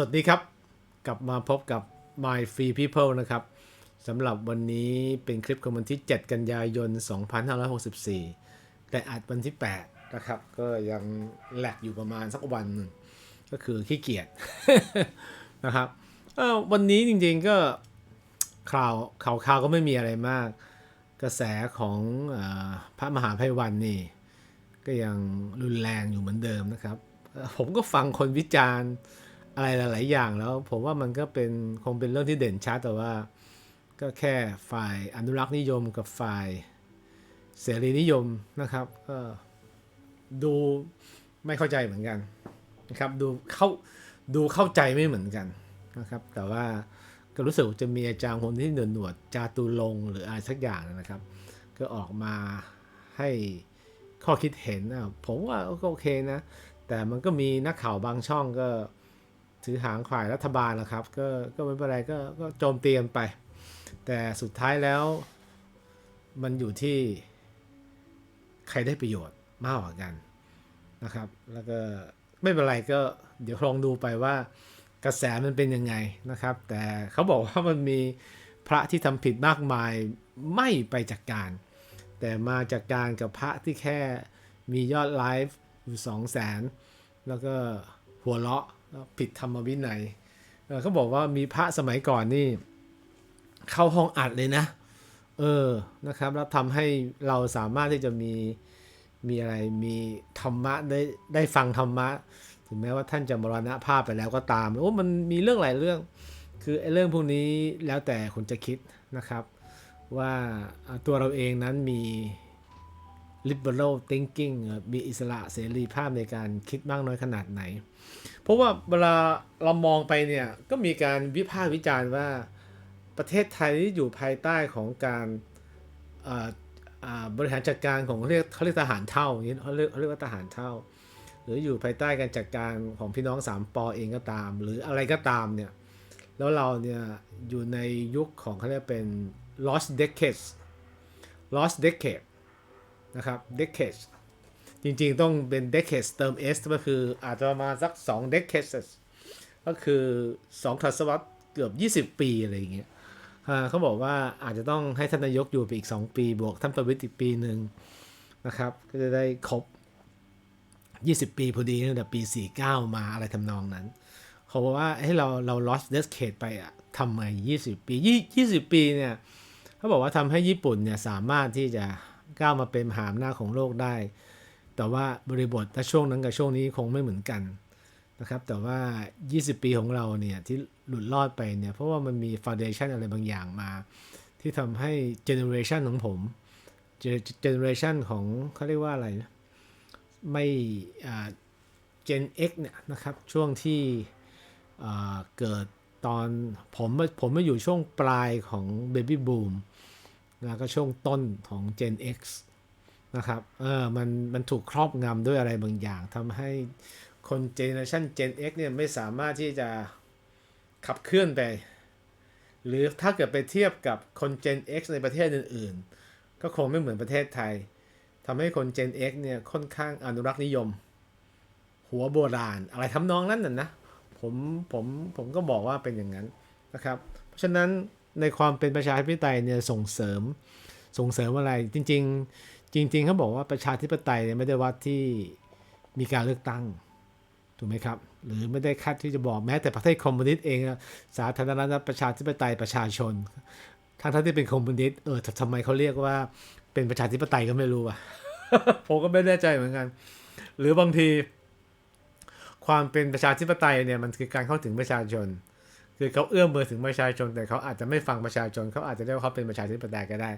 สวัสดีครับ กลับมาพบกับ My Free People นะครับสำหรับวันนี้เป็นคลิปของวันที่ 7 กันยายน 2564 แต่อัดวันที่ 8 นะครับ ก็ยังแหลกอยู่ประมาณสักวันหนึ่งก็คือขี้เกียจนะครับวันนี้จริงๆก็ข่าวข่าวข่าวก็ไม่มีอะไรมาก กระแสของอพระมหาภัยวันนี่ ก็ยังรุนแรงอยู่เหมือนเดิมนะครับ ผมก็ฟังคนวิจารณ์ อะไรหลาย ๆ อย่างแล้ว ผมว่ามันก็เป็นคงเป็นเรื่องที่เด่นชัดแต่ว่า ก็แค่ฝ่ายอนุรักษ์นิยมกับฝ่ายเสรีนิยมนะครับก็ดูไม่เข้าใจเหมือนกันนะครับดูเข้าดูเข้าใจไม่เหมือนกันนะครับ แต่ว่าก็รู้สึกจะมีอาจารย์คนที่หนวดหนวดจาตุรงหรืออะไรสักอย่างนะครับ ก็ออกมาให้ข้อคิดเห็นอะผมว่าก็โอเคนะ แต่มันก็มีนักข่าวบางช่องก็ ถือหางฝ่ายรัฐบาลนะครับ ก็ก็ไม่เป็นไรก็ก็โจมตีกันไป แต่สุดท้ายแล้ว มันอยู่ที่ใครได้ประโยชน์มากกว่ากันนะครับ แล้วก็ไม่เป็นไรก็เดี๋ยวลองดูไปว่ากระแสมันเป็นยังไงนะครับ แต่เขาบอกว่ามันมีพระที่ทำผิดมากมายไม่ไปจากการ แต่มาจากการกับพระที่แค่มียอดไลฟ์อยู่สองแสนแล้วก็หัวเราะ ผิดธรรมวินัยเขาบอกว่ามีพระสมัยก่อนนี่ เข้าห้องอัดเลยนะ เออนะครับ แล้วทำให้เราสามารถที่จะมีมีอะไรมีธรรมะได้ได้ฟังธรรมะ ถึงแม้ว่าท่านจะมรณภาพไปแล้วก็ตามโอ้มันมีเรื่องหลายเรื่อง คือไอ้เรื่องพวกนี้แล้วแต่คนจะคิดนะครับ ว่าตัวเราเองนั้นมี liberal thinking มีอิสระเสรีภาพในการคิดมากน้อยขนาดไหน เพราะว่าเวลาเรามองไปเนี่ย ก็มีการวิพากษ์วิจารณ์ว่าประเทศไทยที่อยู่ภายใต้ของการบริหารจัดการของเขาเรียกเขาเรียกทหารเท่าอย่างนี้เขาเรียกเขาเรียกว่าทหารเท่า หรืออยู่ภายใต้การจัดการของพี่น้องสามปอเองก็ตาม หรืออะไรก็ตามเนี่ยแล้วเราเนี่ยอยู่ในยุคของเขาเรียกเป็น lost decades lost decade นะครับ d e c a d e จริงๆต้องเป็น decades เติม s ก็คืออาจจะประมาณสัก 2 decades ก็คือ 2ทศวรรษเกือบ 20 ปีอะไรอย่างเงี้ยเขาบอกว่าอาจจะต้องให้ท่านนายกอยู่ไปอีก 2 ปี บวกท่านประวิตรอีกปีหนึ่งนะครับ ก็จะได้ครบ 20 ปีพอดีตั้งแต่ปี 49 มาอะไรทำนองนั้น เขาบอกว่าให้เราเรา lost decade ไปอะทำไม 20 ปียี่20 ปีเนี่ยเขาบอกว่าทำให้ญี่ปุ่นเนี่ยสามารถที่จะ ก้าวมาเป็นมหาอำนาจของโลกได้ แต่ว่าบริบทณช่วงนั้นกับช่วงนี้คงไม่เหมือนกันนะครับ แต่ว่า 20 ปีของเราเนี่ยที่หลุดรอดไปเนี่ยเพราะว่ามันมีฟ u n เดชันอะไรบางอย่างมา ที่ทำให้เจเนอเรชันของผมเจเนอเรชันของเขาเรียกว่าอะไรนะไม่อ่า Gen X เนี่ยนะครับช่วงที่เกิดตอนผมผมมาอยู่ช่วงปลายของ Baby Boom แล้วก็ช่วงต้นของ Gen X นะครับ เออ มัน มันถูกครอบงำด้วยอะไรบางอย่างทำให้คนเจเนอเรชัน Gen X เนี่ยไม่สามารถที่จะขับเคลื่อนไป หรือถ้าเกิดไปเทียบกับคน Gen X ในประเทศอื่น ๆ ก็คงไม่เหมือนประเทศไทยทำให้คน Gen X เนี่ยค่อนข้างอนุรักษ์นิยม หัวโบราณ อะไรทำนองนั้นน่ะนะ ผม ผม ผมก็บอกว่าเป็นอย่างนั้นนะครับ เพราะฉะนั้น ในความเป็นประชาธิปไตยเนี่ยส่งเสริมส่งเสริมอะไรจริง ๆ จริง ๆเขาบอกว่าประชาธิปไตยเนี่ยไม่ได้วัดที่มีการเลือกตั้งถูกไหมครับ หรือไม่ได้คัดที่จะบอกแม้แต่ประเทศคอมมิวนิสต์เองสาธารณรัฐประชาธิปไตยประชาชนทั้งทั้งที่เป็นคอมมิวนิสต์เออทำไมเขาเรียกว่าเป็นประชาธิปไตยก็ไม่รู้อะผมก็ไม่แน่ใจเหมือนกัน หรือบางที ความเป็นประชาธิปไตยเนี่ยมันคือการเข้าถึงประชาชน คือเขาเอื้อมมือถึงประชาชน แต่เขาอาจจะไม่ฟังประชาชน เขาอาจจะเรียกว่าเขาเป็นประชาธิปไตยก็ได้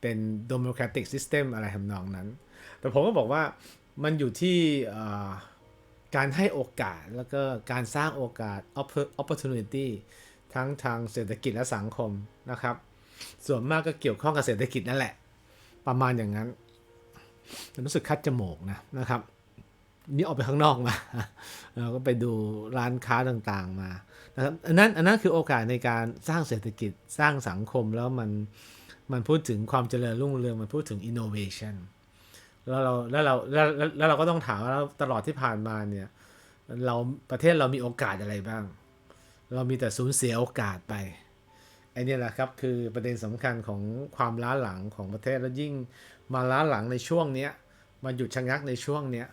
เป็น democratic system อะไรทำนองนั้น แต่ผมก็บอกว่ามันอยู่ที่การให้โอกาสแล้วก็การสร้างโอกาส opportunity ทั้งทางเศรษฐกิจและสังคมนะครับ ส่วนมากก็เกี่ยวข้องกับเศรษฐกิจนั่นแหละ ประมาณอย่างนั้น รู้สึกคัดจมูกนะนะครับ นี่ออกไปข้างนอกมา เราก็ไปดูร้านค้าต่างๆมานะครับอันนั้นอันนั้นคือโอกาสในการสร้างเศรษฐกิจสร้างสังคมแล้วมันมันพูดถึงความเจริญรุ่งเรืองมันพูดถึง innovation แล้วเราแล้วเราแล้วแล้วเราก็ต้องถามว่าตลอดที่ผ่านมาเนี่ยเราประเทศเรามีโอกาสอะไรบ้าง เรามีแต่สูญเสียโอกาสไปไอ้เนี่ยแหละครับคือประเด็นสำคัญของความล้าหลังของประเทศแล้วยิ่งมาล้าหลังในช่วงเนี้ยมาหยุดชะงักในช่วงเนี้ย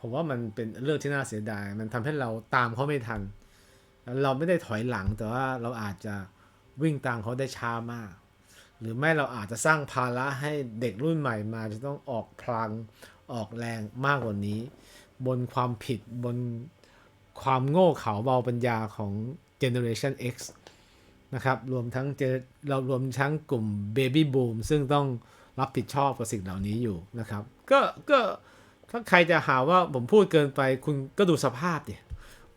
ผมว่ามันเป็นเรื่องที่น่าเสียดาย มันทำให้เราตามเขาไม่ทัน เราไม่ได้ถอยหลังแต่ว่าเราอาจจะวิ่งตามเขาได้ช้ามาก หรือไม่เราอาจจะสร้างภาระให้เด็กรุ่นใหม่มา จะต้องออกพลังออกแรงมากกว่านี้ บนความผิดบนความโง่เขลาเบาปัญญาของ Generation X นะครับ รวมทั้งเจเรารวมทั้งกลุ่ม Baby Boom ซึ่งต้องรับผิดชอบกับสิ่งเหล่านี้อยู่นะครับ ก็ก็ ถ้าใครจะหาว่าผมพูดเกินไป คุณก็ดูสภาพดิ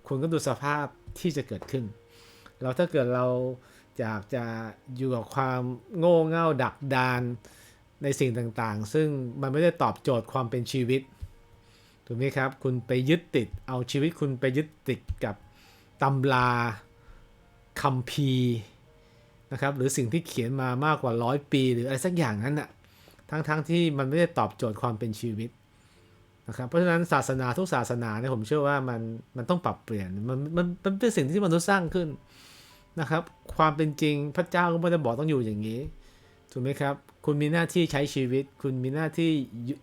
คุณก็ดูสภาพที่จะเกิดขึ้นแล้วถ้าเกิดเราอยากจะอยู่กับความโง่เง่าดักดานในสิ่งต่างๆ ซึ่งมันไม่ได้ตอบโจทย์ความเป็นชีวิตถูกไหมครับ คุณไปยึดติด เอาชีวิตคุณไปยึดติดกับตำราคัมภีนะครับ หรือสิ่งที่เขียนมามากกว่าร้อยปี หรืออะไรสักอย่างนั้นน่ะ ทั้งๆทที่มันไม่ได้ตอบโจทย์ความเป็นชีวิต นะครับเพราะฉะนั้นศาสนาทุกศาสนาเนี่ยผมเชื่อว่ามันมันต้องปรับเปลี่ยนมันมันมันเป็นสิ่งที่มนุษย์สร้างขึ้นนะครับ ความเป็นจริงพระเจ้าก็ไม่ได้บอกต้องอยู่อย่างนี้ถูกไหมครับ คุณมีหน้าที่ใช้ชีวิต คุณมีหน้าที่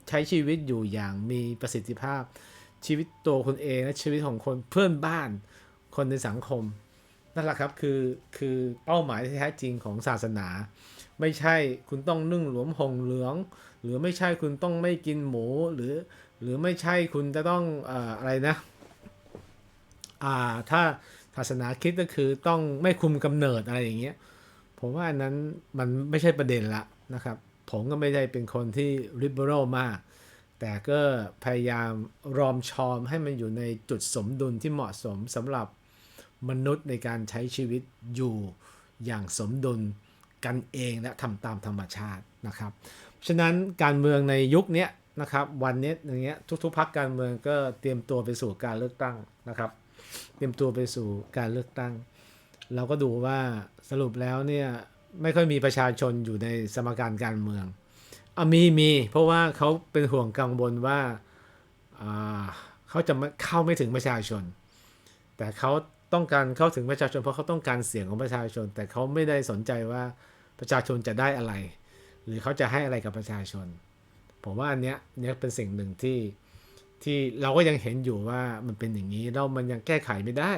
ใช้ชีวิตอยู่อย่างมีประสิทธิภาพ ชีวิตตัวคุณเองและชีวิตของคนเพื่อนบ้าน คนในสังคมนั่นแหละครับคือคือเป้าหมายที่แท้จริงของศาสนา ไม่ใช่คุณต้องนึ่งหลวมหงเหลือง หรือไม่ใช่คุณต้องไม่กินหมูหรือ หรือไม่ใช่คุณจะต้องออะไรนะอ่าถ้าศาสนาคิดก็คือต้องไม่คุมกำเนิดอะไรอย่างเงี้ยผมว่าอันนั้นมันไม่ใช่ประเด็นละนะครับ ผมก็ไม่ได้เป็นคนที่ liberal มาก แต่ก็พยายามรอมชอมให้มันอยู่ในจุดสมดุลที่เหมาะสมสำหรับมนุษย์ในการใช้ชีวิตอยู่อย่างสมดุลกันเองและทำตามธรรมชาตินะครับ ฉะนั้นการเมืองในยุคนี้ นะครับ วันนี้อย่างเงี้ยทุก ๆพักการเมืองก็เตรียมตัวไปสู่การเลือกตั้งนะครับ เตรียมตัวไปสู่การเลือกตั้ง เราก็ดูว่าสรุปแล้วเนี่ยไม่ค่อยมีประชาชนอยู่ในสมการการเมืองอมีมีเพราะว่าเขาเป็นห่วงกังวลว่าเขาจะเข้าไม่ถึงประชาชน แต่เขาต้องการเข้าถึงประชาชน เพราะเขาต้องการเสียงของประชาชน แต่เขาไม่ได้สนใจว่าประชาชนจะได้อะไร หรือเขาจะให้อะไรกับประชาชน ผมว่าอันเนี้ยเนี้ยเป็นสิ่งหนึ่งที่ที่เราก็ยังเห็นอยู่ว่ามันเป็นอย่างนี้แล้วมันยังแก้ไขไม่ได้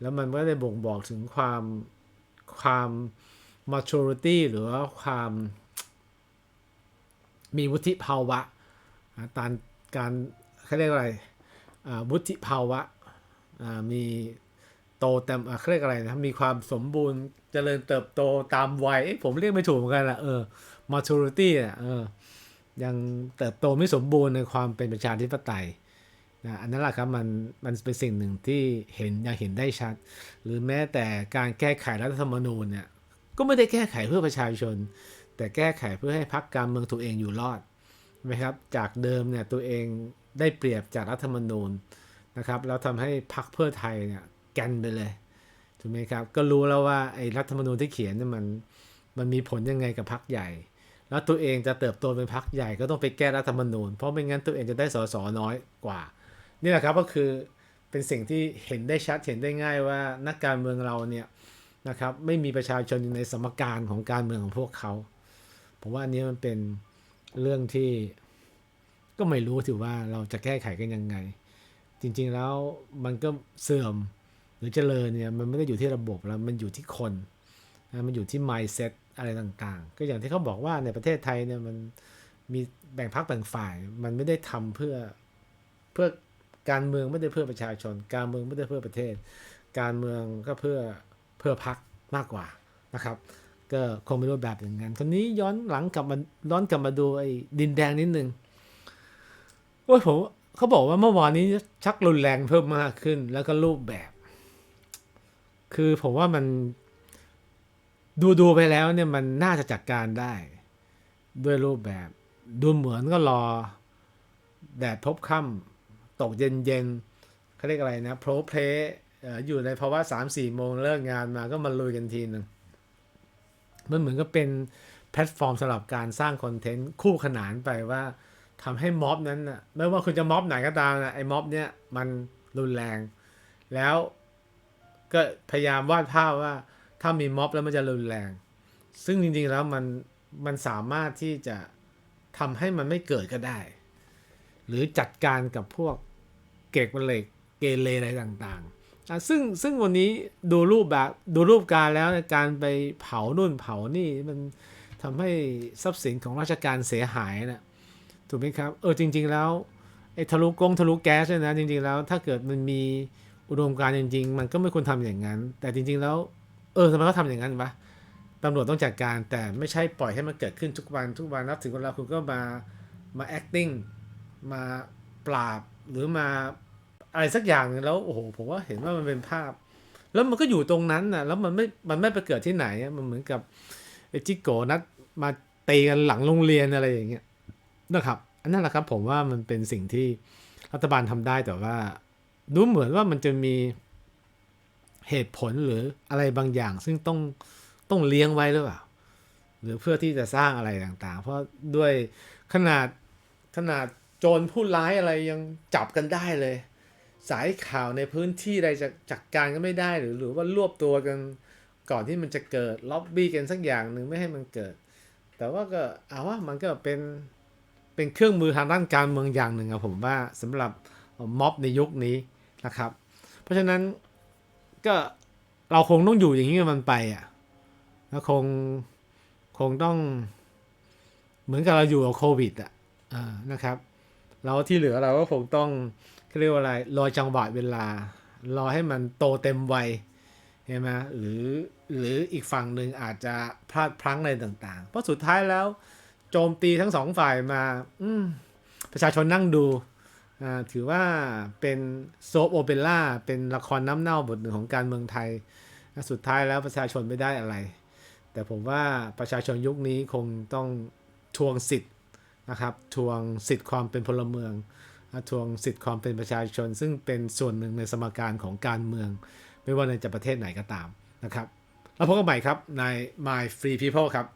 แล้วมันก็ได้บ่งบอกถึงความความ maturity หรือว่าความมีวุฒิภาวะอ่าตารการเขาเรียกอะไรวุฒิภาวะมีโตเต็มอ่เขาเรียกอะไรนะมีความสมบูรณ์เจริญเติบโตตามวัยผมเรียกไม่ถูกเหมือนกันละเออ maturity อะเออ ยังเติบโตไม่สมบูรณ์ในความเป็นประชาธิปไตยนะอันนั้นแหละครับมันมันเป็นสิ่งหนึ่งที่เห็นยังเห็นได้ชัด หรือแม้แต่การแก้ไขรัฐธรรมนูญเนี่ยก็ไม่ได้แก้ไขเพื่อประชาชน แต่แก้ไขเพื่อให้พรรคการเมืองตัวเองอยู่รอดไหมครับจากเดิมเนี่ยตัวเองได้เปรียบจากรัฐธรรมนูญนะครับแล้วทำให้พรรคเพื่อไทยเนี่ยแกนไปเลยถูกไหมครับก็รู้แล้วว่าไอ้รัฐธรรมนูญที่เขียนเนี่ยมันมันมีผลยังไงกับพรรคใหญ่ แล้วตัวเองจะเติบโตเป็นพรรคใหญ่ก็ต้องไปแก้รัฐธรรมนูญ เพราะไม่งั้นตัวเองจะได้สสน้อยกว่า นี่แหละครับก็คือเป็นสิ่งที่เห็นได้ชัดเห็นได้ง่ายว่านักการเมืองเราเนี่ยนะครับไม่มีประชาชนอยู่ในสมการของการเมืองของพวกเขาผมว่าอันนี้มันเป็นเรื่องที่ก็ไม่รู้ถือว่าเราจะแก้ไขกันยังไง จริงๆแล้วมันก็เสื่อมหรือเจริญเนี่ยมันไม่ได้อยู่ที่ระบบแล้วมันอยู่ที่คนนะมันอยู่ที่ mindset อะไรต่างๆ ก็อย่างที่เขาบอกว่าในประเทศไทยเนี่ยมันมีแบ่งพรรคแบ่งฝ่าย มันไม่ได้ทำเพื่อเพื่อการเมืองไม่ได้เพื่อประชาชน การเมืองไม่ได้เพื่อประเทศ การเมืองก็เพื่อเพื่อพักมากกว่านะครับ ก็คงไม่รู้แบบอย่างนั้นคนนี้ย้อนหลังกลับมาย้อนกลับมาดูไอ้ดินแดงนิดนึงโอ้ยผมเขาบอกว่าเมื่อวานนี้ชักรุนแรงเพิ่มมากขึ้น แล้วก็รูปแบบ คือผมว่ามัน ดูดูไปแล้วเนี่ยมันน่าจะจัดการได้ด้วยรูปแบบ ดูเหมือนก็รอ แดดพบค่ำตกเย็นเย็นๆเขาเรียกอะไรนะโพรเพลอยู่ในภาวะสามสี่โมงเลิกงานมาก็มาลุยกันทีหนึ่งมันเหมือนก็เป็นแพลตฟอร์มสำหรับการสร้างคอนเทนต์คู่ขนานไปว่าทำให้ม็อบนั้นนะไม่ว่าคุณจะม็อบไหนก็ตามนะไอ้ม็อบเนี่ยมันรุนแรง แล้วก็พยายามวาดภาพว่า ถ้ามีม็อบแล้วมันจะรุนแรง ซึ่งจริงๆแล้วมันมันสามารถที่จะทำให้มันไม่เกิดก็ได้ หรือจัดการกับพวกเกกเล็กเกเรอะไรต่างๆอะซึ่งซึ่งวันนี้ดูรูปแบบดูรูปการแล้วการไปเผานู่นเผานี่มันทำให้ทรัพย์สินของราชการเสียหายนะถูกไหมครับ เออจริง ๆ แล้วไอ้ทะลุกงทะลุแก๊สเนี่ยนะจริงๆแล้วถ้าเกิดมันมีอุดมการณ์จริง ๆ มันก็ไม่ควรทำอย่างนั้น แต่จริง ๆ แล้ว ออทำไมเขาทำอย่างนั้นวะตำรวจต้องจัดการแต่ไม่ใช่ปล่อยให้มันเกิดขึ้นทุกวันทุกวันแล้วถึงเวลาคุณก็มามา acting มาปราบหรือมาอะไรสักอย่างนึงแล้วโอ้โหผมว่าเห็นว่ามันเป็นภาพ แล้วมันก็อยู่ตรงนั้นนะแล้วมันไม่มันไม่ไปเกิดที่ไหนมันเหมือนกับไอ้จิโกนัดมาตีกันหลังโรงเรียนอะไรอย่างเงี้ยนะครับอันนั้นแหละครับผมว่ามันเป็นสิ่งที่รัฐบาลทำได้แต่ว่าดูเหมือนว่ามันจะมี เหตุผลหรืออะไรบางอย่าง ซึ่งต้องต้องเลี้ยงไว้หรือเปล่าหรือเพื่อที่จะสร้างอะไรต่างๆ เพราะด้วยขนาดขนาดโจรผู้ร้ายอะไรยังจับกันได้เลย สายข่าวในพื้นที่ใดจะจัดการก็ไม่ได้หรือหรือว่ารวบตัวกันก่อนที่มันจะเกิดล็อบบี้กันสักอย่างหนึ่งไม่ให้มันเกิด แต่ว่าก็เอาว่ามันก็เป็นเป็นเครื่องมือทางด้านการเมืองอย่างหนึ่งอะผมว่าสำหรับม็อบในยุคนี้นะครับ เพราะฉะนั้น ก็เราคงต้องอยู่อย่างนี้มันไปอะแล้วคงคงต้อง เหมือนกับเราอยู่กับโควิดอะอ่านะครับ เราที่เหลือเราก็คงต้องเรียกว่าอะไรรอจังหวะเวลา รอให้มันโตเต็มวัยใช่ไหมหรือหรืออีกฝั่งหนึ่งอาจจะพลาดพลั้งอะไรต่างๆ เพราะสุดท้ายแล้ว โจมตีทั้งสองฝ่ายมา อืประชาชนนั่งดู ถือว่าเป็นโซฟโอเปร่าเป็นละครน้ำเน่าบทหนึ่งของการเมืองไทย สุดท้ายแล้วประชาชนไม่ได้อะไร แต่ผมว่าประชาชนยุคนี้คงต้องทวงสิทธิ์นะครับทวงสิทธิ์ความเป็นพลเมืองทวงสิทธิ์ความเป็นประชาชน ซึ่งเป็นส่วนหนึ่งในสมการของการเมือง ไม่ว่าในจะประเทศไหนก็ตามนะครับ แล้วพบกันใหม่ครับใน My Free People ครับ